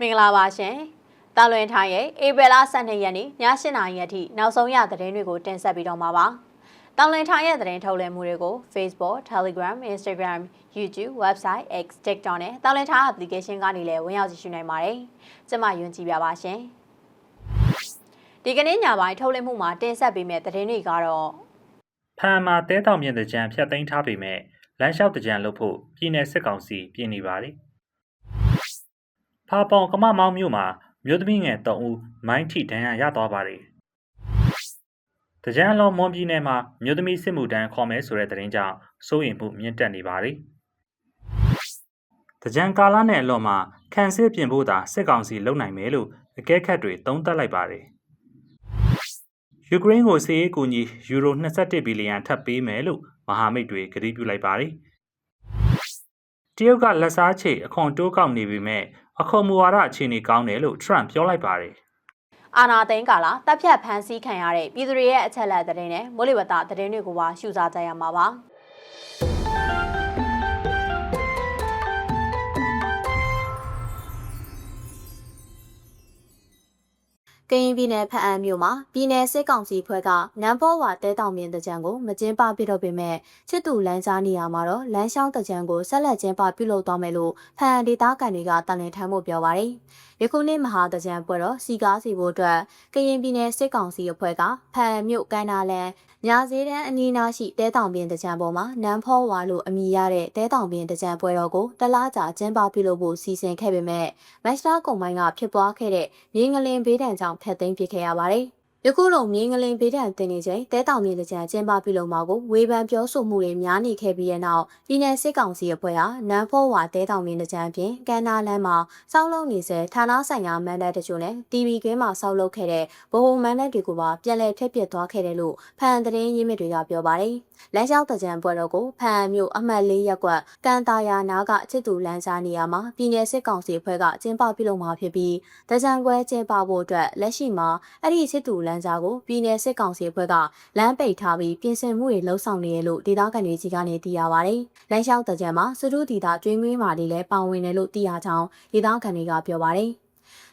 မင်္ဂလာပါရှင်။တာလွင်ထိုင်ရဲ့ဧပြီလ12ရက်နေ့ည8:00နာရီအထိနောက်ဆုံးရသတင်းတွေကိုတင်ဆက်ပြီးတော့မှာပါ။တာလွင်ထိုင်ရဲ့သတင်းထုတ်လွှင့်မှုတွေကို Facebook, Telegram, Instagram, YouTube, Website, X, TikTok နဲ့တာလွင်ထိုင် application ကနေလည်းဝင်ရောက်ကြည့်ရှုနိုင်ပါတယ်။ကျွန်မယွန်းကြည့်ပြပါရှင်။ဒီကနေ့ညပိုင်းထုတ်လွှင့်မှုမှာတင်ဆက်ပေးမယ့်သတင်းတွေကတော့ဖန်မှာတဲတောင်မြင့်တကြံဖျက်သိမ်းထားပေမဲ့လမ်းလျှောက်တကြံလုပ်ဖို့ပြည်내စစ်ကောင်စီပြင်နေပါတယ်။ ဖာပေါင်ကမမောင်းမြို့မှာမြို့သမီးငယ်3ဦးမိုင်းထိဒဏ်ရာရသွားပါတယ်။တကြံလောမွန်ပြည်နယ်မှာမြို့သမီးစစ်မှုတန်းခေါ်မယ်ဆိုတဲ့သတင်းကြောင့်စိုးရိမ်မှုမြင့်တက်နေပါတယ်။တကြံကာလနဲ့အလော့မှာခံစစ်ပြင်ဖို့သာစစ်ကောင်စီလုပ်နိုင်မယ်လို့အကဲခတ်တွေသုံးသပ်လိုက်ပါတယ်။ယူကရိန်းကိုစစ်ရေးကူညီယူရို21ဘီလီယံထပ်ပေးမယ်လို့မဟာမိတ်တွေကတိပြုလိုက်ပါတယ်။တရုတ်ကလက်စားချေအခွန်တိုးကောက်နေပေမဲ့ အခွန်မူဝါဒအခြေအနေကောင်းတယ်လို့ Trump ပြောလိုက်ပါတယ်အာနာသိန်းကာလာတပ်ဖြတ်ဖမ်းဆီးခံရတဲ့ပြည်သူတွေရဲ့အချက်အလက်သတင်းနဲ့မိုးလေဝသသတင်းတွေကိုပါရှုစားကြရမှာပါ။ ကရင်ပြည်နယ်ဖအံမြို့မှာပြည်နယ်စစ်ကောင်စီဖွဲ့ကနမ်ဘောဝါတဲတောင်မြင်တကြံကိုမကျင်းပပြတော့ပေမဲ့ချစ်တူလမ်းကြားနေရာမှာတော့လမ်းရှောင်းတကြံကိုဆက်လက်ကျင်းပပြုလုပ်သွားမယ်လို့ဖအံဒေသခံတွေကတန်လင်ထမ်းဖို့ပြောပါတယ်။ယခုနှစ်မဟာတကြံပွဲတော့စီကားစီဖို့အတွက်ကရင်ပြည်နယ်စစ်ကောင်စီအဖွဲ့ကဖအံမြို့ကန်နာလန် ညာစည်းတန်းအနီးနားရှိတဲတောင်ပင်တကြံပေါ်မှာနမ်ဖောဝါလို့အမည်ရတဲ့တဲတောင်ပင်တကြံပွဲတော်ကိုတလားကြာကျင်းပပြုလုပ်ဖို့စီစဉ်ခဲ့ပေမဲ့မက်စတာကုံပိုင်းကဖြစ်ပွားခဲ့တဲ့မြေငလင်ဘေးဒဏ်ကြောင့်ဖျက်သိမ်းပစ်ခဲ့ရပါတယ်။ ယခုလိုမြေငလင်ဘေးဒဏ်တင်နေချိန်တဲတောင်မြေတကြံကျင်းပပြုလုပ်မှာကိုဝေဖန်ပြောဆိုမှုတွေများနေခဲ့ပြီးတဲ့နောက်ပြည်내စစ်ကောင်စီအဖွဲ့ဟာနမ်ဖောဝါတဲတောင်မြေတကြံပြင်ကန်နာလန်းမှာစောက်လုံးနေစေဌာနဆိုင်ရာမန်ဒတ်တချို့နဲ့ TV ကင်းမှာစောက်လုပ်ခဲ့တဲ့ဗဟိုမန်ဒတ်တွေကိုပါပြန်လည်ဖျက်ပစ်သွားခဲ့တယ်လို့ဖန်သတင်းရင်းမြစ်တွေကပြောပါတယ်။လမ်းလျှောက်တကြံပွဲတော်ကိုဖန်မြို့အမှတ်၄ရပ်ကွက်ကန်တာယာနာကချစ်သူလမ်းစားနေရာမှာပြည်내စစ်ကောင်စီအဖွဲ့ကကျင်းပပြုလုပ်မှာဖြစ်ပြီးတကြံပွဲကျင်းပဖို့အတွက်လက်ရှိမှာအဲ့ဒီချစ်သူလမ်းကြားကိုပြည်내စစ်ကောင်စီအဖွဲ့ကလမ်းပိတ်ထားပြီးပြင်ဆင်မှုတွေလှုံ့ဆော်နေတယ်လို့ဒေသခံတွေကြီးကနေသိရပါတယ်။လမ်းလျှောက်တကြံမှာစတုဒီတာကျွေးမွေးမာတွေလည်းပါဝင်တယ်လို့သိရကြောင်းဒေသခံတွေကပြောပါတယ်။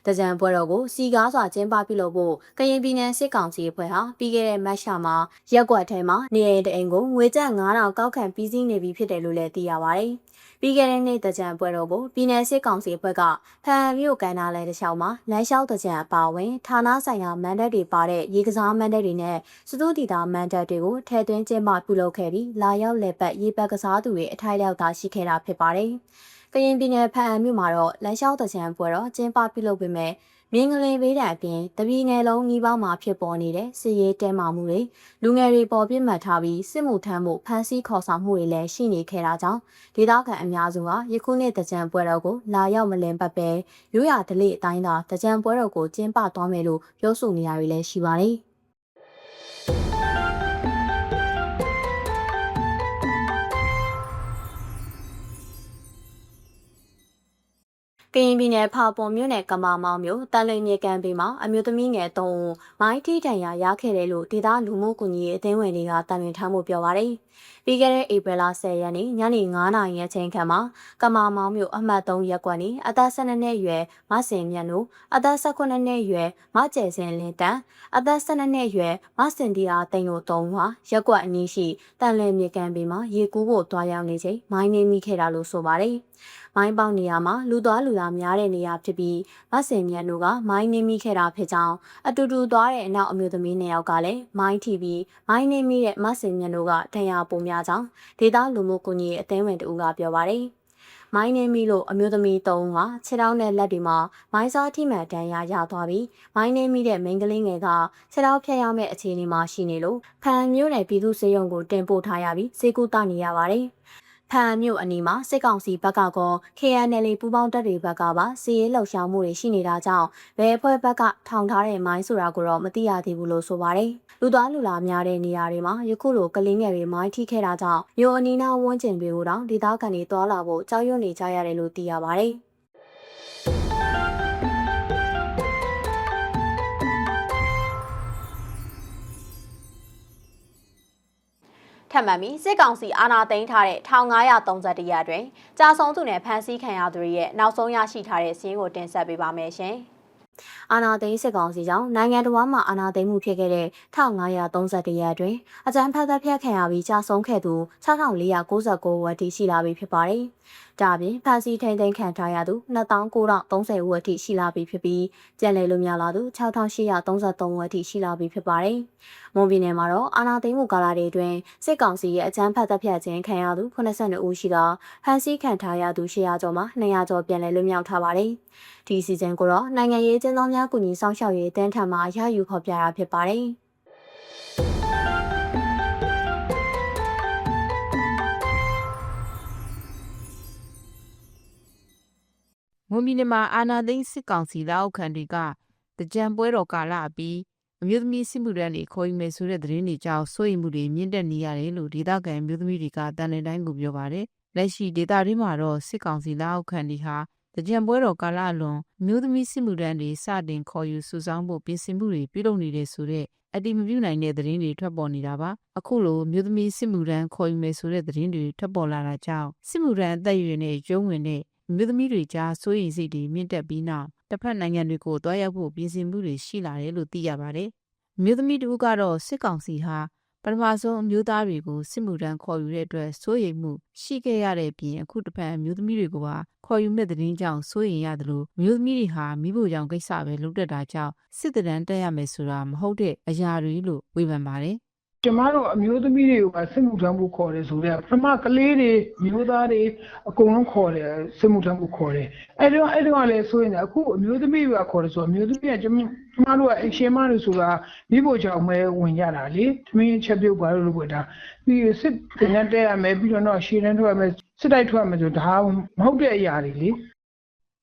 တကြံပွဲတော်ကိုစီကားစွာကျင်းပပြုလုပ်ဖို့ကရင်ပြည်နယ်စစ်ကောင်စီအဖွဲ့ဟာပြီးခဲ့တဲ့မတ်လမှာရက်ကွက်ထဲမှာနေအိမ်တအိမ်ကိုငွေကျပ်9000ကောက်ခံပြီးစီးနေပြီဖြစ်တယ်လို့လည်းသိရပါတယ်။ပြီးခဲ့တဲ့နေ့တကြံပွဲတော်ကိုပြည်내စစ်ကောင်စီအဖွဲ့ကဖန်မြို့ကန်နာလဲတစ်လျှောက်မှာလမ်းလျှောက်တကြံအပါအဝင်ဌာနဆိုင်ရာမန်ဒတ်တွေပါတဲ့ရေကစားမန်ဒတ်တွေနဲ့စတူဒီတာမန်ဒတ်တွေကိုထည့်သွင်းကျင်းပပြုလုပ်ခဲ့ပြီးလာရောက်လက်ပတ်ရေပတ်ကစားသူတွေအထိုက်လျောက်သာရှိခဲ့တာဖြစ်ပါတယ်။ ကရင်ပြည်နယ်ဖန်အမြို့မှာတော့လမ်းလျှောက်တကြံပွဲတော်ကျင်းပပြုလုပ်ပေမဲ့မြင်းကလေးဘေးဒဏ်အပြင်တပီငယ်လုံးကြီးပေါင်းမှာဖြစ်ပေါ်နေတဲ့စစ်ရေးတဲမာမှုတွေလူငယ်တွေပေါ်ပြစ်မှတ်ထားပြီးစစ်မှုထမ်းမှုဖမ်းဆီးခေါ်ဆောင်မှုတွေလည်းရှိနေခဲ့တာကြောင့်ဒေသခံအများစုကယခုနှစ်တကြံပွဲတော်ကိုလာရောက်မလင်ပတ်ပဲရိုးရာဓလေ့အတိုင်းသာတကြံပွဲတော်ကိုကျင်းပသွားမယ်လို့ပြောဆိုနေရတွေလည်းရှိပါတယ်။ ကရင်ပြည်နယ်ဖာပွန်မြို့နယ်ကမာမောင်မြို့တန်လွင်မြေကန်ပေမှာအမျိုးသမီးငယ်၃ဦးမိုင်းထိတန်ရာရခဲ့တယ်လို့ဒေသလူမှုကွန်ရက်အသင်းဝင်တွေကတန်လွင်ထားမှုပြောပါရယ်။ပြီးခဲ့တဲ့ဧပြီလ10ရက်နေ့ညနေ9နာရီအချိန်ခန့်မှာကမာမောင်မြို့အမှတ်3ရပ်ကွက်နေအသက်12နှစ်အရွယ်မစင်မြတ်တို့အသက်18နှစ်အရွယ်မကျဲစင်လင်းတန်အသက်12နှစ်အရွယ်မစင်တီယာတိန်တို့၃ဦးဟာရပ်ကွက်အနီးရှိတန်လွင်မြေကန်ပေမှာရေကူးဖို့တွားရောက်နေချိန်မိုင်းနေမိခဲ့တာလို့ဆိုပါရယ်။မိုင်းပေါက်နေရာမှာလူသွားလူလာများတဲ့နေရာဖြစ်ပြီးမဆင်မြတ်တို့ကမိုင်းနေမိခဲ့တာဖြစ်ကြောင်းအတူတူသွားတဲ့အနောက်အမျိုးသမီးနှစ်ယောက်ကလည်းမိုင်းထိပြီးမိုင်းနေမိတဲ့မဆင်မြတ်တို့ကထင်ရပုံများကြောင်းဒေသလူမှုကွန်ရက်အသင်းဝင်တို့ကပြောပါတယ်မိုင်းနေမီလို့အမျိုးသမီး၃ဦးဟာခြေထောက်နဲ့လက်တွေမှာမိုင်းစားထိမှန်တန်းရရသွားပြီးမိုင်းနေမိတဲ့မိန်းကလေးငယ်ကခြေထောက်ဖြတ်ရမယ့်အခြေအနေမှာရှိနေလို့ဖန်မျိုးနယ်ပြည်သူ့စေယုံကိုတင်ပို့ထားရပြီးစေကူတနေရပါတယ်။ ဖန်မြို့အနီးမှာစစ်ကောင်စီဘက်ကကော KNL ပူးပေါင်းတပ်တွေဘက်ကပါစီးရဲလှုပ်ရှားမှုတွေရှိနေတာကြောင့်ဘယ်အဖွဲ့ဘက်ကထောင်ထားတဲ့မိုင်းဆိုတာကိုတော့မသိရသေးဘူးလို့ဆိုပါတယ်။လူသားလူလာများတဲ့နေရာတွေမှာယခုလိုကလင်းငယ်တွေမိုင်းထိခဲ့တာကြောင့်မြို့အနီးနားဝန်းကျင်တွေကိုတော့ဒေသခံတွေတွာလာဖို့ကြောက်ရွံ့နေကြရတယ်လို့သိရပါတယ်။ ထပ်မံပြီးစစ်ကောင်စီအာဏာသိမ်းထားတဲ့1531ရက်တွင်ကြာဆုံးသူနဲ့ဖမ်းဆီးခံရသူတွေရဲ့နောက်ဆုံးရရှိထားတဲ့စီးရင်ကိုတင်ဆက်ပေးပါမယ်ရှင်။အာဏာသိမ်းစစ်ကောင်စီကြောင့်နိုင်ငံတော်မှာအာဏာသိမ်းမှုဖြစ်ခဲ့တဲ့1531ရက်တွင်အကြမ်းဖက်တပ်ဖြတ်ခံရပြီးကြာဆုံးခဲ့သူ6499ဝက်ထိရှိလာပြီဖြစ်ပါတယ်။ဒါအပြင်ဖမ်းဆီးထိန်သိမ်းခံထားရသူ2930ဝက်ထိရှိလာပြီဖြစ်ပြီးကြံလည်လို့များလာသူ6833ဝက်ထိရှိလာပြီဖြစ်ပါတယ်။မွန်ပြည်နယ်မှာတော့အာဏာသိမ်းမှုကာလတွေအတွင်းစစ်ကောင်စီရဲ့အကြမ်းဖက်တပ်ဖြတ်ခြင်းခံရသူ82ဦးရှိကဖမ်းဆီးခံထားရသူ100ကျော်မှာ200ကျော်ပြန်လည်လွတ်မြောက်ထားပါတယ်။ဒီစီစဉ်ကိုတော့နိုင်ငံရေးကျင်းသောများကူညီဆောင်ရှောက်ရေးတန်းထံမှရယူခေါ်ပြတာဖြစ်ပါတယ်။ မွန်ပြည်နယ်မှာအာဏာသိမ်းစစ်ကောင်စီလက်အောက်ခံတွေကတကြံပွဲတော်ကာလအပြီးအမျိုးသမီးစစ်မှုထမ်းတွေခေါ်ယူမယ်ဆိုတဲ့သတင်းတွေကြောင့်စိုးရိမ်မှုတွေမြင့်တက်နေရတယ်လို့ဒေသခံအမျိုးသမီးတွေကတန်လန်တိုင်းကိုပြောပါတယ်။လက်ရှိဒေသတွင်းမှာတော့စစ်ကောင်စီလက်အောက်ခံတွေဟာတကြံပွဲတော်ကာလအလွန်အမျိုးသမီးစစ်မှုထမ်းတွေစတင်ခေါ်ယူစုဆောင်းဖို့ပြင်ဆင်မှုတွေပြုလုပ်နေတဲ့ဆိုတဲ့အတိမပြုနိုင်တဲ့သတင်းတွေထွက်ပေါ်နေတာပါအခုလိုမျိုးသမီးစစ်မှုထမ်းခေါ်ယူမယ်ဆိုတဲ့သတင်းတွေထွက်ပေါ်လာတာကြောင့်စစ်မှုထမ်းအသက်အရွယ်နဲ့ကျုံးဝင်တဲ့ မျိုးသမီးတွေကြားစိုးရိမ်စိတ်တွေမြင့်တက်ပြီးနောက်တစ်ဖက်နိုင်ငံတွေကိုတွားရောက်ဖို့ပြင်ဆင်မှုတွေရှိလာတယ်လို့သိရပါတယ်မျိုးသမီးတို့ကတော့စစ်ကောင်စီဟာပထမဆုံးအမျိုးသားတွေကိုစစ်မှုထမ်းခေါ်ယူတဲ့အတွက်စိုးရိမ်မှုရှိခဲ့ရတဲ့အပြင်အခုတစ်ဖက်အမျိုးသမီးတွေကိုပါခေါ်ယူမဲ့တဲ့တင်းကြောင့်စိုးရိမ်ရတယ်လို့မျိုးသမီးတွေဟာမိဖို့ကြောင့်ကိစ္စပဲလုပ်တတ်တာကြောင့်စစ်တမ်းတက်ရမယ်ဆိုတာမဟုတ်တဲ့အရာတွေလို့ဝေဖန်ပါတယ် ကျမတို့အမျိုးသမီးတွေကိုပါစစ်မှုထမ်းဖို့ခေါ်တယ်ဆိုတော့ပထမကလေးတွေမျိုးသားတွေအကုန်လုံးခေါ်တယ်စစ်မှုထမ်းဖို့ခေါ်တယ်အဲ့တော့အဲ့တော့လည်းဆိုရင်အခုအမျိုးသမီးတွေကခေါ်တယ်ဆိုတော့အမျိုးသမီးကကျမကျမတို့ကအရှင်မတွေဆိုတာမိဖို့ကြောင့်ပဲဝင်ကြတာလေသမီးချက်ပြုတ်ပါလို့လို့ပြောတာပြီးစစ်တင်တက်ရမယ်ပြီးတော့ရှည်တန်းထွက်ရမယ်စစ်တိုက်ထွက်ရမယ်ဆိုဒါမဟုတ်တဲ့အရာတွေလေ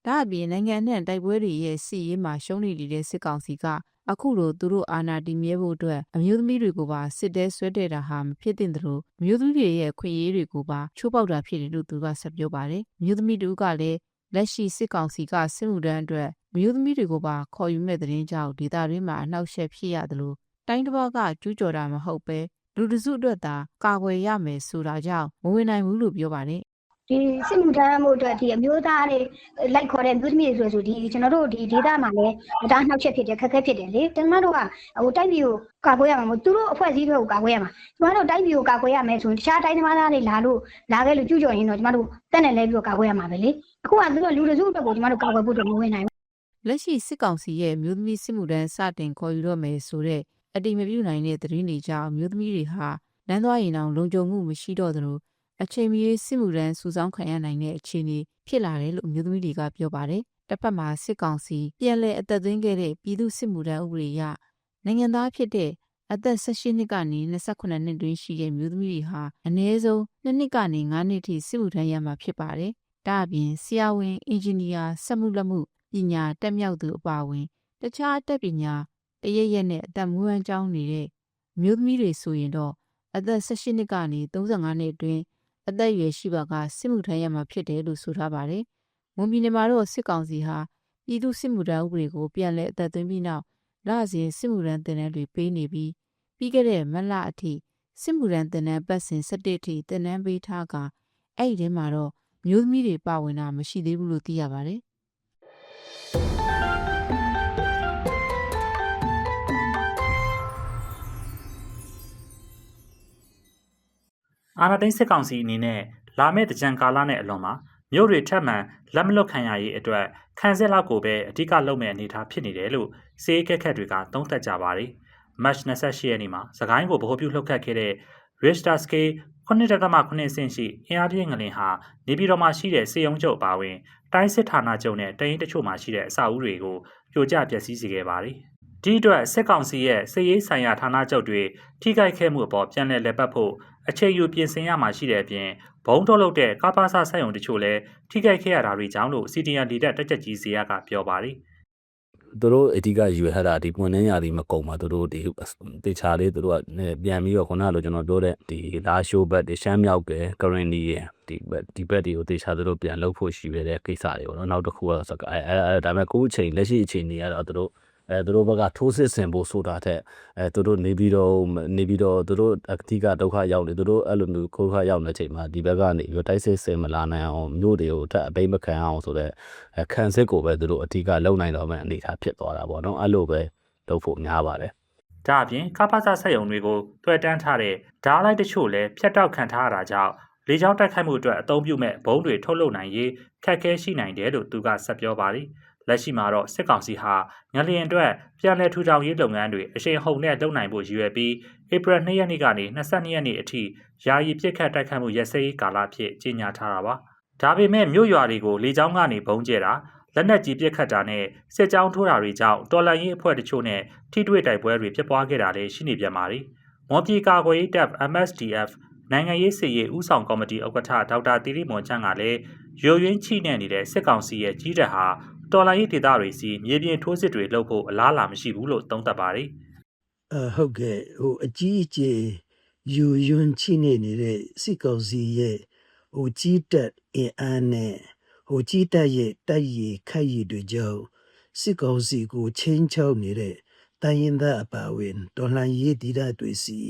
ဒါအပြင်နိုင်ငံနဲ့တိုက်ပွဲတွေရဲ့စီရေးမှာရှုံးနေနေတဲ့စစ်ကောင်စီကအခုလိုသူတို့အာဏာတည်မြဲဖို့အတွက်အမျိုးသမီးတွေကိုပါစစ်တဲဆွဲတဲ့တာဟာမဖြစ်သင့်သလိုအမျိုးသမီးတွေရဲ့ခွင့်ရေးတွေကိုပါချိုးပေါက်တာဖြစ်တယ်လို့သူကဆက်ပြောပါတယ်။အမျိုးသမီးတို့ကလည်းလက်ရှိစစ်ကောင်စီကစစ်မှုထမ်းအတွက်အမျိုးသမီးတွေကိုပါခေါ်ယူမဲ့တဲ့ရင်ကြောင့်ဒေသတွင်းမှာအနှောက်အယှက်ဖြစ်ရသလိုတိုင်းတစ်ပါးကကျူးကျော်တာမဟုတ်ပဲလူတစုအတွက်သာကာကွယ်ရမယ်ဆိုတာကြောင့်မဝင်နိုင်ဘူးလို့ပြောပါတယ် ဒီစစ်မှုထမ်းမှုအတွက်ဒီအမျိုးသားတွေလိုက်ခေါ်တဲ့မျိုးသမီးတွေဆိုဆိုဒီကျွန်တော်တို့ဒီဒေတာမှာလည်းဒါနှောက်ချက်ဖြစ်တယ်ခက်ခဲဖြစ်တယ်လေကျွန်တော်တို့ကဟိုတိုက်ပြည်ကိုကာကွယ်ရမှာမဟုတ်သူတို့အဖွဲ့အစည်းတွေကိုကာကွယ်ရမှာကျွန်တော်တို့တိုက်ပြည်ကိုကာကွယ်ရမယ်ဆိုရင်တခြားတိုင်းသမားသားတွေလာလို့လာခဲ့လို့ကျူးကျော်ရင်တော့ကျွန်တော်တို့တက်နေလဲပြီးတော့ကာကွယ်ရမှာပဲလေအခုကသူတို့လူတစုအတွက်ကိုကျွန်တော်တို့ကာကွယ်ဖို့တော့မဝင်နိုင်ဘူးလက်ရှိစစ်ကောင်စီရဲ့မျိုးသမီးစစ်မှုထမ်းစတင်ခေါ်ယူတော့မယ်ဆိုတဲ့အတိမပြုနိုင်တဲ့သတင်းတွေကြောင့်မျိုးသမီးတွေဟာလမ်းသွားရင်တောင်လုံခြုံမှုမရှိတော့သလို အချိန်မီစစ်မှုထမ်းစူဆောင်းခံရနိုင်တဲ့အခြေအနေဖြစ်လာတယ်လို့မျိုးသမီးတွေကပြောပါတယ်။တစ်ဖက်မှာစစ်ကောင်စီပြန်လည်အသက်သွင်းခဲ့တဲ့ပြည်သူစစ်မှုထမ်းဥပဒေအရနိုင်ငံသားဖြစ်တဲ့အသက်18နှစ်ကနေ28နှစ်တွင်းရှိတဲ့မျိုးသမီးတွေဟာအနည်းဆုံး2နှစ်ကနေ9နှစ်ထိစစ်မှုထမ်းရမှာဖြစ်ပါတယ်။ဒါအပြင်ဆရာဝန်အင်ဂျင်နီယာစက်မှုလက်မှုပညာတက်မြောက်သူအပါအဝင်တခြားအတတ်ပညာတရရက်နဲ့အသက်မွေးဝမ်းကျောင်းနေတဲ့အမျိုးသမီးတွေဆိုရင်တော့အသက်18နှစ်ကနေ35နှစ်အတွင်း အသက်အရွယ်ရှိပါကစစ်မှုထမ်းရမှာဖြစ်တယ်လို့ဆိုထားပါတယ်။မွန်ပြည်နယ်မှာတော့စစ်ကောင်စီဟာပြည်သူစစ်မှုထမ်းဥပဒေကိုပြန်လည်အသက်သွင်းပြီးနောက်လစဉ်စစ်မှုထမ်းတင်တန်းတွေပေးနေပြီးပြီးခဲ့တဲ့မတ်လအထိစစ်မှုထမ်းတင်တန်းပတ်စဉ်17အထိတင်တန်းပေးထားကအဲ့ဒီထဲမှာတော့မျိုးသမီးတွေပါဝင်တာမရှိသေးဘူးလို့သိရပါတယ်။ အာနာသိန်းစစ်ကောင်စီအနေနဲ့လာမယ့်တကြံကာလနဲ့အလွန်မှာမြို့တွေထပ်မံလက်မလွတ်ခံရရေးအတွက်ခံစစ်လောက်ကိုပဲအဓိကလုပ်မဲ့အနေအထားဖြစ်နေတယ်လို့စေးကက်ခက်တွေကသုံးသပ်ကြပါတယ်။ March 28ရက်နေ့မှာသခိုင်းကိုဗဟိုပြုလှုပ်ခတ်ခဲ့တဲ့ Richter scale 9.9ဆင့်ရှိအင်အားပြင်းငလင်ဟာနေပြည်တော်မှာရှိတဲ့စေယုံချုပ်အပါအဝင်တိုင်းစစ်ဌာနချုပ်နဲ့တရင်တချို့မှာရှိတဲ့အဆောက်အဦတွေကိုပြိုကျပျက်စီးစေခဲ့ပါတယ်။ဒီအတွက်စစ်ကောင်စီရဲ့စစ်ရေးဆိုင်ရာဌာနချုပ်တွေထိခိုက်ခဲ့မှုအပေါ်ပြန်လည်လက်ပတ်ဖို့ အချိန်ယူပြင်ဆင်ရမှာရှိတဲ့အပြင်ဘုံထုတ်လုပ်တဲ့ကာပါစာဆက်ယုံတချို့လည်းထိခိုက်ခဲ့ရတာတွေကြောင့်လို့ CDN လီတက်တက်ချက်ကြီးဇေယျကပြောပါတယ်သူတို့အဓိကယူရတာဒီပွင့်နှင်းရာဒီမကုံပါသူတို့ဒီတေချာလေးသူတို့ကပြန်ပြီးတော့ခုနကလိုကျွန်တော်ပြောတဲ့ဒီလာရှိုးဘက်ဒီရှမ်းမြောက်ကဲ currently ရဒီဘက်ဒီဘက်တွေကိုတေချာသူတို့ပြန်လုပ်ဖို့ရှိရတဲ့ကိစ္စတွေပေါ့နော်နောက်တစ်ခုကတော့စကအဲအဲဒါပေမဲ့ကိုယ့်အချိန်လက်ရှိအချိန်တွေကတော့သူတို့ အဲသူတို့ဘက်ကထိုးစစ်ဆင်ဖို့ဆိုတာထက်အဲသူတို့နေပြီးတော့နေပြီးတော့သူတို့အဓိကဒုက္ခရောက်နေသူတို့အဲ့လိုမျိုးဒုက္ခရောက်နေချိန်မှာဒီဘက်ကနေပြီးတော့တိုက်စစ်ဆင်မလာနိုင်အောင်မြို့တွေကိုထပ်အပိမခံအောင်ဆိုတော့အဲခံစစ်ကိုပဲသူတို့အဓိကလုံနိုင်တော့မှအနေထားဖြစ်သွားတာပေါ့နော်အဲ့လိုပဲလုပ်ဖို့များပါတယ်ဒါအပြင်ကာပါစာဆက်ယုံတွေကိုတွေ့တန်းထားတဲ့ဓာတ်လိုက်တချို့လည်းဖျက်တောက်ခံထားရတာကြောင့်လေကြောင်းတိုက်ခိုက်မှုအတွက်အသုံးပြုမဲ့ဘုံတွေထုတ်လုပ်နိုင်ရေးခက်ခဲရှိနိုင်တယ်လို့သူကဆက်ပြောပါတယ်။ လက်ရှိမှာတော့စစ်ကောင်စီဟာငလျင်အတွက်ပြန်လည်ထူထောင်ရေးလုပ်ငန်းတွေအရှိန်ဟုန်နဲ့လုပ်နိုင်ဖို့ရည်ရွယ်ပြီးဧပြီ2ရက်နေ့ကနေ22ရက်နေ့အထိယာယီပြစ်ခတ်တိုက်ခိုက်မှုရက်စဲရေးကာလအဖြစ်ကြေညာထားတာပါ။ဒါပေမဲ့မြို့ရွာတွေကိုလေကြောင်းကနေဘုံကျဲတာလက်နက်ကြီးပစ်ခတ်တာနဲ့စစ်ကြောင်းထိုးတာတွေကြောင့်တော်လှန်ရေးအဖွဲ့တချို့နဲ့ထိတွေ့တိုက်ပွဲတွေဖြစ်ပွားခဲ့တာလည်းရှိနေပြန်ပါသည်။မွန်ပြည်ကာကွယ်ရေးတပ် MSDF နိုင်ငံရေးစည်ရေးဦးဆောင်ကော်မတီဥက္ကဋ္ဌဒေါက်တာတီရီမွန်ချန်ကလည်းရိုးရင်းချိနေနေတဲ့စစ်ကောင်စီရဲ့ကြီးတပ်ဟာ တော်လှန်ရေးဒေသတွေစီမြေပြင်ထိုးစစ်တွေလုပ်ဖို့အလားအလာမရှိဘူးလို့သုံးသပ်ပါတယ်။အဟုတ်ကဲ့ဟိုအကြီးအကျယ်ယူယွန်းချိနေနေတဲ့စစ်ကောင်စီရဲ့ဟိုကြီးတက်အင်အားနဲ့ဟိုကြီးတက်ရဲ့တိုက်ရည်ခိုက်ရည်တွေကြောင့်စစ်ကောင်စီကိုချင်းချောက်နေတဲ့တိုင်းရင်းသားအပါအဝင်တော်လှန်ရေးဒီဒတွေစီ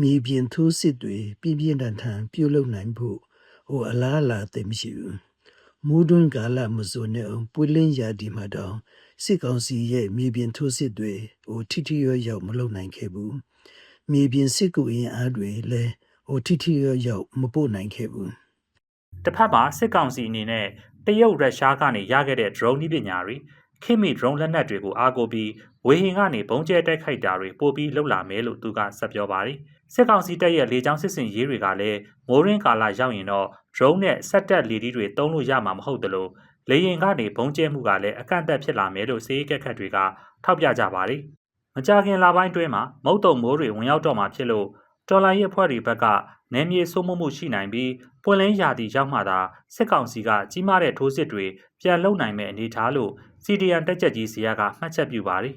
မြေပြင်ထိုးစစ်တွေပြင်းပြင်းထန်ထန်ပြုလုပ်နိုင်ဖို့ဟိုအလားအလာသိပ်မရှိဘူး မူဒွန်းကာလမစိုးနဲ့အောင်ပွေလင်းရာဒီမှာတောင်စစ်ကောင်စီရဲ့မြေပြင်ထိုးစစ်တွေဟိုထိထိရောရောက်မလုပ်နိုင်ခဲ့ဘူးမြေပြင်စစ်ကူအင်အားတွေလည်းဟိုထိထိရောရောက်မပို့နိုင်ခဲ့ဘူးတစ်ဖက်မှာစစ်ကောင်စီအနေနဲ့တရုတ်ရုရှားကနေရခဲ့တဲ့ drone နည်းပညာတွေခိမီ drone လက်နက်တွေကိုအားကိုးပြီးဝေဟင်ကနေဘုံကျဲတိုက်ခိုက်တာတွေပို့ပြီးလှုပ်လာမယ်လို့သူကဆက်ပြောပါတယ် စစ်ကောင်စီတပ်ရဲ့လေကြောင်းစစ်စင်ရေးတွေကလည်းမိုးရင်းကာလရောက်ရင်တော့ drone နဲ့စက်တက်လေဒီတွေတုံးလို့ရမှာမဟုတ်သလိုလေရင်ကနေဘုံကျဲမှုကလည်းအကန့်အသတ်ဖြစ်လာမယ်လို့စေရေးကက်ခတ်တွေကထောက်ပြကြပါတယ်မကြခင်လပိုင်းတွင်းမှာမုတ်တုံမိုးတွေဝင်ရောက်တော့မှာဖြစ်လို့တော်လိုင်းရဲ့အဖွဲ့တွေဘက်ကနေမြေစိုးမိုးမှုရှိနိုင်ပြီးပွင့်လင်းရာသီရောက်မှသာစစ်ကောင်စီကကြီးမားတဲ့ထိုးစစ်တွေပြန်လုပ်နိုင်မဲ့အနေအထားလို့ CDN တက်ချက်ကြီးစီယာကမှတ်ချက်ပြုပါတယ်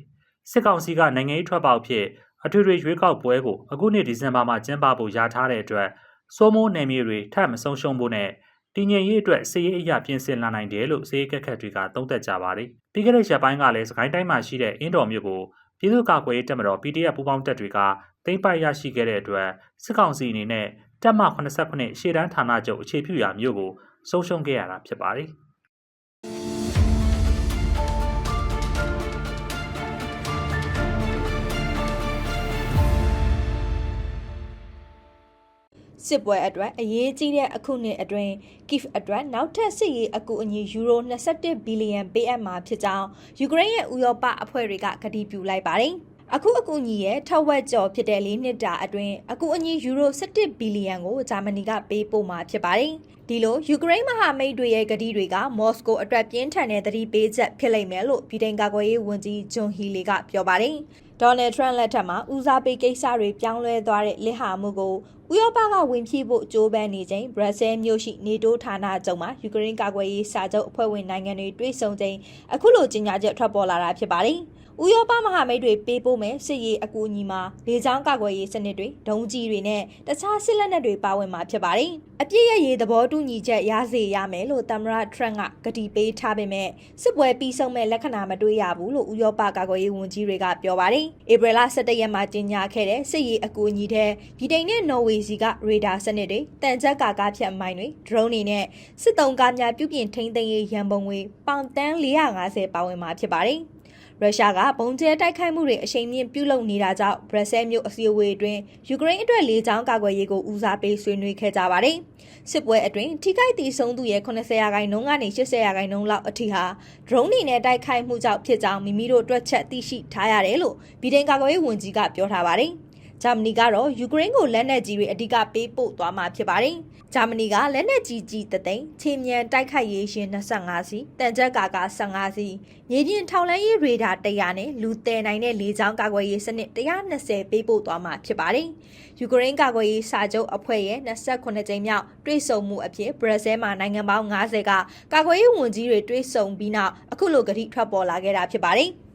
စစ်ကောင်စီကနိုင်ငံရေးထွက်ပေါက်ဖြစ် အထွေထွေရွေးကောက်ပွဲကိုအခုနှစ်ဒီဇင်ဘာမှာကျင်းပဖို့ယာထားတဲ့အတွက်စိုးမိုးနယ်မြေတွေထပ်မဆုံးရှုံးဖို့နဲ့တည်ငြိမ်ရေးအတွက်စီးရေးအရာပြင်ဆင်လာနိုင်တယ်လို့စီးရေးကက်ခတ်တွေကသုံးသပ်ကြပါတယ်ပြီးခဲ့တဲ့ရက်ပိုင်းကလည်းစကိုင်းတိုင်းမှာရှိတဲ့အင်းတော်မြို့ကိုပြည်သူ့ကာကွယ်ရေးတပ်မတော် PDF ပူးပေါင်းတပ်တွေကသိမ်းပိုက်ရရှိခဲ့တဲ့အတွက်စစ်ကောင်စီအနေနဲ့တပ်မ89ရှေ့တန်းဌာနချုပ်အခြေပြုရာမြို့ကိုဆုံးရှုံးခဲ့ရတာဖြစ်ပါတယ် စစ်ပွဲအတွက်အရေးကြီးတဲ့အခုနှစ်အတွင်း KIF အတွက်နောက်ထပ်စစ်ရေးအကူအညီယူရို21ဘီလီယံပေးအပ်မှာဖြစ်ကြောင်းယူကရိန်းရဲ့ဥရောပအဖွဲ့တွေကကတိပြုလိုက်ပါတယ်။အခုအကူအညီရဲ့ထက်ဝက်ကျော်ဖြစ်တဲ့လေးနှစ်တာအတွင်းအကူအညီယူရို17ဘီလီယံကိုဂျာမနီကပေးပို့မှာဖြစ်ပါတယ်။ဒီလိုယူကရိန်းမဟာမိတ်တွေရဲ့ကတိတွေကမော်စကိုအတွက်ပြင်းထန်တဲ့သတိပေးချက်ဖြစ်လိမ့်မယ်လို့ဗြိတိန်ကာကွယ်ရေးဝန်ကြီးဂျွန်ဟီလီကပြောပါတယ်။ ဒေါ်နယ်ထရန့်လက်ထက်မှာဦးစားပေးကိစ္စတွေပြောင်းလဲသွားတဲ့လက်ဟာမှုကိုဥရောပကဝင်ဖြည့်ဖို့ကြိုးပမ်းနေချိန်ဘရက်ဆဲမြို့ရှိနေတိုးဌာနချုပ်မှာယူကရိန်းကာကွယ်ရေးစာချုပ်အဖွဲ့ဝင်နိုင်ငံတွေတွေ့ဆုံချိန်အခုလိုကြေညာချက်ထွက်ပေါ်လာတာဖြစ်ပါတယ်။ ဥရောပမဟာမိတ်တွေပေးပို့မဲ့စစ်ရေးအကူအညီမှာလေကြောင်းကာကွယ်ရေးစနစ်တွေဒုံးကြီးတွေနဲ့တခြားစစ်လက်နက်တွေပါဝင်မှာဖြစ်ပါတယ်။အပြည့်ရရေးသဘောတူညီချက်ရစေရမယ်လို့သမ္မတထရန့်ကကတိပေးထားပေမဲ့စစ်ပွဲပြီးဆုံးမဲ့လက္ခဏာမတွေ့ရဘူးလို့ဥရောပကာကွယ်ရေးဝန်ကြီးတွေကပြောပါတယ်။ဧပြီလ17ရက်မှာကြေညာခဲ့တဲ့စစ်ရေးအကူအညီတဲ့ဗြိတိန်နဲ့နော်ဝေစီကရေဒါစနစ်တွေတန်ကြပ်ကာကားဖြတ်မိုင်းတွေဒရုန်းတွေနဲ့စစ်တုံးကားများပြုပြင်ထိန်းသိမ်းရေးရန်ပုံငွေပေါင်တန်း450ပါဝင်မှာဖြစ်ပါတယ်။ ရုရှားကပုံကျဲတိုက်ခိုက်မှုတွေအရှိန်မြင့်ပြုလုပ်နေတာကြောင့်ဘရက်ဆဲမြို့အစည်းအဝေးအတွင်းယူကရိန်းအတွက်လေကြောင်းကာကွယ်ရေးကိုဦးစားပေးဆွေးနွေးခဲ့ကြပါတယ်။စစ်ပွဲအတွင်းထိခိုက်ဒေဆုံးသူရဲ့80ရာခိုင်နှုန်းကနေ80ရာခိုင်နှုန်းလောက်အထိဟာဒရုန်းတွေနဲ့တိုက်ခိုက်မှုကြောင့်ဖြစ်ကြောင်းမိမိတို့တွက်ချက်သိရှိထားရတယ်လို့ဗြိတိန်ကာကွယ်ရေးဝန်ကြီးကပြောထားပါတယ်။ဂျာမနီကတော့ယူကရိန်းကိုလက်နက်ကြီးတွေအဓိကပေးပို့သွားမှာဖြစ်ပါတယ်။ ဂျာမနီကလက်နက်ကြီးကြီးတသိန်းချင်းမြန်တိုက်ခိုက်ရေးရှင်25စီတန်ကြက်ကာက15စီမြေပြင်ထောက်လန်းရေးရေဒါ100နဲ့လူတဲနိုင်တဲ့လေကြောင်းကာကွယ်ရေးစနစ်120ပေးပို့သွားမှာဖြစ်ပါတယ်။ယူကရိန်းကာကွယ်ရေးစာချုပ်အဖွဲ့ရဲ့28ကြိမ်မြောက်တွဲဆုံမှုအဖြစ်ဘရက်ဆဲမှာနိုင်ငံပေါင်း90ကကာကွယ်ရေးဝန်ကြီးတွေတွဲဆုံပြီးနောက်အခုလိုကတိထွက်ပေါ်လာခဲ့တာဖြစ်ပါတယ်။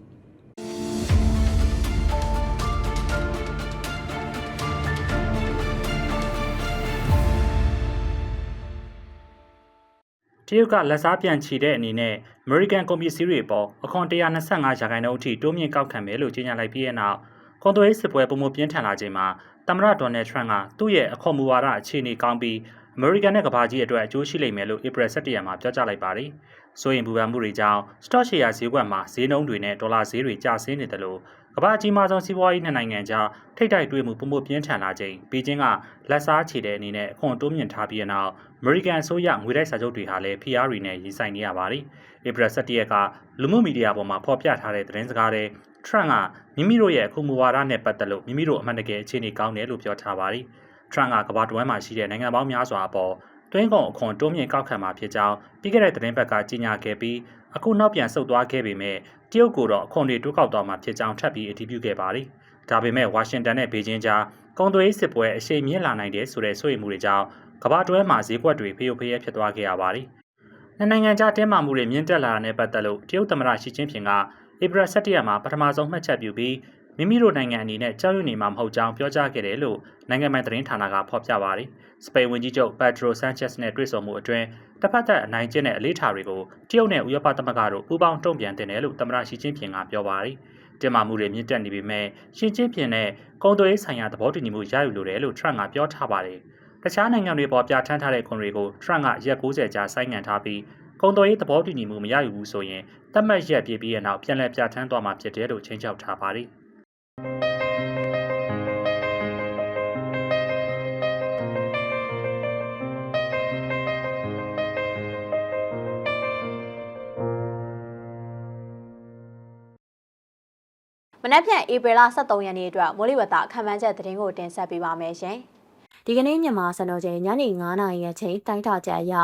တရုတ်ကလက်စားပြန်ချီတဲ့အနေနဲ့ American ကုန်ပစ္စည်းတွေအပေါ်အခွန်125ရာခိုင်နှုန်းအထိတိုးမြင့်ကောက်ခံမယ်လို့ကြေညာလိုက်ပြီးတဲ့နောက်ကွန်တိုရေးစစ်ပွဲပုံမပြင်းထန်လာချိန်မှာသမ္မတဒေါ်နယ်ထရန့်ကသူ့ရဲ့အခွန်မူဝါဒအခြေအနေကောင်းပြီး American နဲ့ကမ္ဘာကြီးအတွက်အကျိုးရှိလိမ့်မယ်လို့ April 17ရက်မှာပြောကြားလိုက်ပါတယ်။ ဆိုရင်ပူပန်မှုတွေကြောင့် stock share ဈေးကွက်မှာဈေးနှုန်းတွေနဲ့ဒေါ်လာဈေးတွေကျဆင်းနေတယ်လို့ကမ္ဘာအကြီးမားဆုံးစီးပွားရေးနှစ်နိုင်ငံကြားထိပ်တိုက်တွေ့မှုပုံမပြင်းထန်လာချိန်ဘေကျင်းကလက်စားချေတဲ့အနေနဲ့အခွန်တိုးမြင့်ထားပြီးတဲ့နောက် American အစိုးရငွေတိုက်စာချုပ်တွေဟာလည်း PR တွေနဲ့ရင်ဆိုင်နေရပါတယ်။ April 17ရက်ကလူမှုမီဒီယာပေါ်မှာဖော်ပြထားတဲ့သတင်းစကားတွေ Trump ကမိမိတို့ရဲ့အခုမူဝါဒနဲ့ပတ်သက်လို့မိမိတို့အမှန်တကယ်အခြေအနေကောင်းတယ်လို့ပြောထားပါတယ်။ Trump ကကမ္ဘာတဝန်းမှာရှိတဲ့နိုင်ငံပေါင်းများစွာအပေါ် တွင်းကုန်အခွန်တိုးမြင့်ကောက်ခံမှာဖြစ်ကြောင်းပြီးခဲ့တဲ့သတင်းပတ်ကကြေညာခဲ့ပြီးအခုနောက်ပြန်ဆုတ်သွားခဲ့ပေမဲ့တရုတ်ကတော့အခွန်တွေတိုးကောက်သွားမှာဖြစ်ကြောင်းထပ်ပြီးအတည်ပြုခဲ့ပါတယ်။ဒါပေမဲ့ဝါရှင်တန်နဲ့ဘေကျင်းကြားကုန်သွယ်ရေးစစ်ပွဲအရှိန်မြင့်လာနိုင်တယ်ဆိုတဲ့စိုးရိမ်မှုတွေကြောင့်ကမ္ဘာတွဲမှာဈေးကွက်တွေဖျို့ဖျက်ဖြစ်သွားခဲ့ရပါတယ်။နှစ်နိုင်ငံကြားတင်းမာမှုတွေမြင့်တက်လာတာနဲ့ပတ်သက်လို့တရုတ်သမ္မတရှီကျင်းဖျင်ကဧပြီ17ရက်မှာပထမဆုံးမှတ်ချက်ပြုပြီးမိမိတို့နိုင်ငံအနေနဲ့ကြောက်ရွံ့နေမှာမဟုတ်ကြောင်းပြောကြားခဲ့တယ်လို့နိုင်ငံပိုင်သတင်းဌာနကဖော်ပြပါတယ်။ စပိန်ဝန်ကြီးချုပ်ပက်ဒရိုဆန်ချက်စ်နဲ့တွေ့ဆုံမှုအတွင်းတစ်ဖက်သက်အနိုင်ကျင့်တဲ့အလေးထားတွေကိုတရုတ်နဲ့ဥရောပသမဂ္ဂတို့ပူးပေါင်းတုံ့ပြန်တင်တယ်လို့သမ္မတရှီကျင်းဖျင်ကပြောပါတယ်။တင်မာမှုတွေမြင့်တက်နေပေမဲ့ရှီကျင်းဖျင်နဲ့ကုန်သွယ်ရေးဆိုင်ရာသဘောတူညီမှုရယူလိုတယ်လို့ထရန့်ကပြောထားပါတယ်။တခြားနိုင်ငံတွေပေါ်ပြဋ္ဌာန်းထားတဲ့ခွန်တွေကိုထရန့်ကရက်60ကြာဆိုင်းငံ့ထားပြီးကုန်သွယ်ရေးသဘောတူညီမှုမရယူဘူးဆိုရင်တတ်မှတ်ရက်ပြည့်ပြီးတဲ့နောက်ပြန်လည်ပြဋ္ဌာန်းသွားမှာဖြစ်တယ်လို့ချိန်ချောက်ထားပါတယ်။ နက်ဖြန်ဧပြီလ23ရက်နေ့အတွက်မိုးလေဝသအခမ်းအချက်သတင်းကိုတင်ဆက်ပေးပါမယ်ရှင်။ဒီကနေ့မြန်မာစံတော်ချိန်ညနေ9:00နာရီအချိန်တိုင်းတာချက်အရ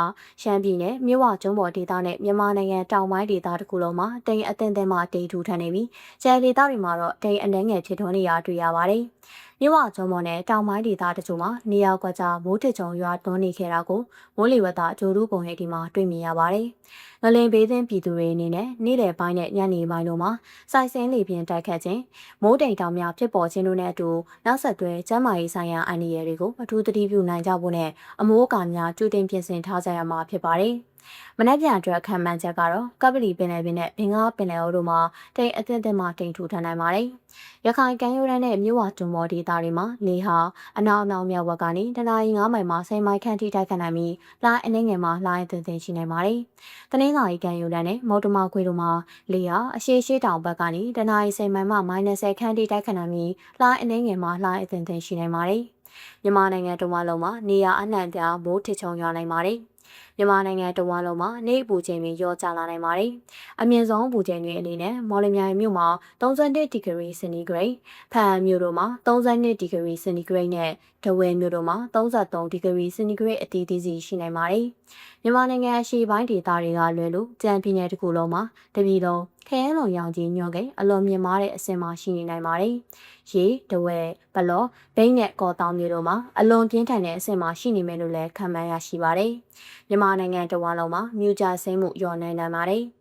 ရှမ်းပြည်နယ်မြဝကျုံပေါ်ဒေသနဲ့မြန်မာနိုင်ငံတောင်ပိုင်းဒေသတစ်ခုလုံးမှာတိမ်အသင့်သင့်မှတိမ်ထူထန်နေပြီးကျယ်ဒေသတွေမှာတော့တိမ်အနှဲငယ်ဖြစ်ထွန်းနေရတွေ့ရပါတယ်။ မြဝကျုံပေါ်နဲ့တောင်ပိုင်းဒေသတချို့မှာနေရာကွက်ကြားမိုးထစ်ချုံရွာသွန်းနေခဲ့တာကိုမိုးလေဝသအကျိုးရူပုံရိပ်ဒီမှာတွေ့မြင်ရပါတယ်။ငလင်ဘေးသင်းပြည်သူတွေအနေနဲ့နေ့လယ်ပိုင်းနဲ့ညနေပိုင်းတို့မှာစိုက်စင်းလေပြင်းတိုက်ခတ်ခြင်းမိုးတိမ်တောင်များဖြစ်ပေါ်ခြင်းတို့နဲ့အတူနောက်ဆက်တွဲကျန်းမာရေးဆိုင်ရာအန္တရာယ်တွေကိုအထူးသတိပြုနိုင်ကြဖို့နဲ့အမိုးအကာများကြိုတင်ပြင်ဆင်ထားကြရမှာဖြစ်ပါတယ်။ မနက်ပြန်အတွက်ခံမှန်းချက်ကတော့ကပလီပင်လယ်ပြင်နဲ့ဘင်္ဂလားပင်လယ်အော်တို့မှာတိမ်အသင့်အသင့်မှတိမ်ထူထန်နိုင်ပါတယ်။ရခိုင်ကမ်းရိုးတန်းနဲ့မြို့ဝတွန်မော်ဒေသတွေမှာလေဟာအနောက်အနောက်မြောက်ဘက်ကနေတနအီ9မိုင်မှ10မိုင်ခန့်ထိတိုက်ခတ်နိုင်ပြီးလိုင်းအနှင်းငယ်မှာလိုင်းအသင့်အသင့်ရှိနိုင်ပါတယ်။တနင်္လာရီကမ်းရိုးတန်းနဲ့မော်တမခွေတို့မှာလေဟာအရှိရှိတောင်ဘက်ကနေတနအီ10မိုင်မှ -10 ခန့်ထိတိုက်ခတ်နိုင်ပြီးလိုင်းအနှင်းငယ်မှာလိုင်းအသင့်အသင့်ရှိနိုင်ပါတယ်။မြန်မာနိုင်ငံတဝန်းလုံးမှာနေရာအနှံ့ပြားမိုးထစ်ချုံရွာနိုင်ပါတယ်။ မြန်မာနိုင်ငံတဝန်းလုံးမှာနေ့အပူချိန်တွေရောကျလာနိုင်ပါတယ်။အမြင့်ဆုံးအပူချိန်တွေအနေနဲ့မော်လမြိုင်မြို့မှာ32ဒီဂရီစင်တီဂရိတ်၊ဖန်မြို့တို့မှာ32ဒီဂရီစင်တီဂရိတ်နဲ့ဒဝဲမြို့တို့မှာ33ဒီဂရီစင်တီဂရိတ်အသီးသီးစီရှိနိုင်ပါတယ်။မြန်မာနိုင်ငံအရှေ့ပိုင်းဒေသတွေကလွယ်လို့ကြံပြည်နယ်တစ်ခုလုံးမှာတပြည်လုံးခရဲလုံရောင်ကြီးညွန့်ကိအလွန်မြင့်မားတဲ့အဆင့်မှာရှိနေနိုင်ပါတယ်။ရေတဝဲဘလော့ဘိန်းနဲ့ကော်တောင်မျိုးတို့မှာအလွန်ပြင်းထန်တဲ့အဆင့်မှာရှိနေမယ်လို့လည်းခန့်မှန်းရရှိပါတယ်။မြန်မာနိုင်ငံတဝန်းလုံးမှာမြူကြဆင်းမှုလျော့နိုင်နိုင်ပါတယ်။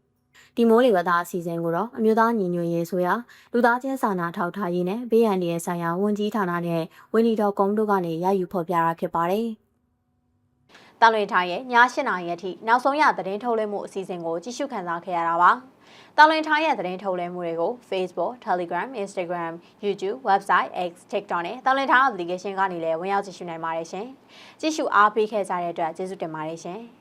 ဒီမိုးလေဝသအစီအစဉ်ကိုတော့အမျိုးသားညီညွတ်ရေးဆိုရာလူသားချင်းစာနာထောက်ထားရေးနဲ့ဘေးအန္တရာယ်ဆိုင်ရာဝန်ကြီးဌာနနဲ့ဝင်းလီတော်ကုန်းတို့ကနေရယူဖော်ပြတာဖြစ်ပါတယ်။တာလွင်ထားရဲ့ည8နာရီအထိနောက်ဆုံးရသတင်းထုတ်လွှင့်မှုအစီအစဉ်ကိုကြည့်ရှုခန်းစားခဲ့ရတာပါ။တာလွင်ထားရဲ့သတင်းထုတ်လွှင့်မှုတွေကို Facebook, Telegram, Instagram, YouTube, Website, X, TikTok နဲ့တာလွင်ထား application ကနေလည်းဝင်ရောက်ကြည့်ရှုနိုင်ပါတယ်ရှင်။ကြည့်ရှုအားပေးခဲ့ကြတဲ့အတွက်ကျေးဇူးတင်ပါတယ်ရှင်။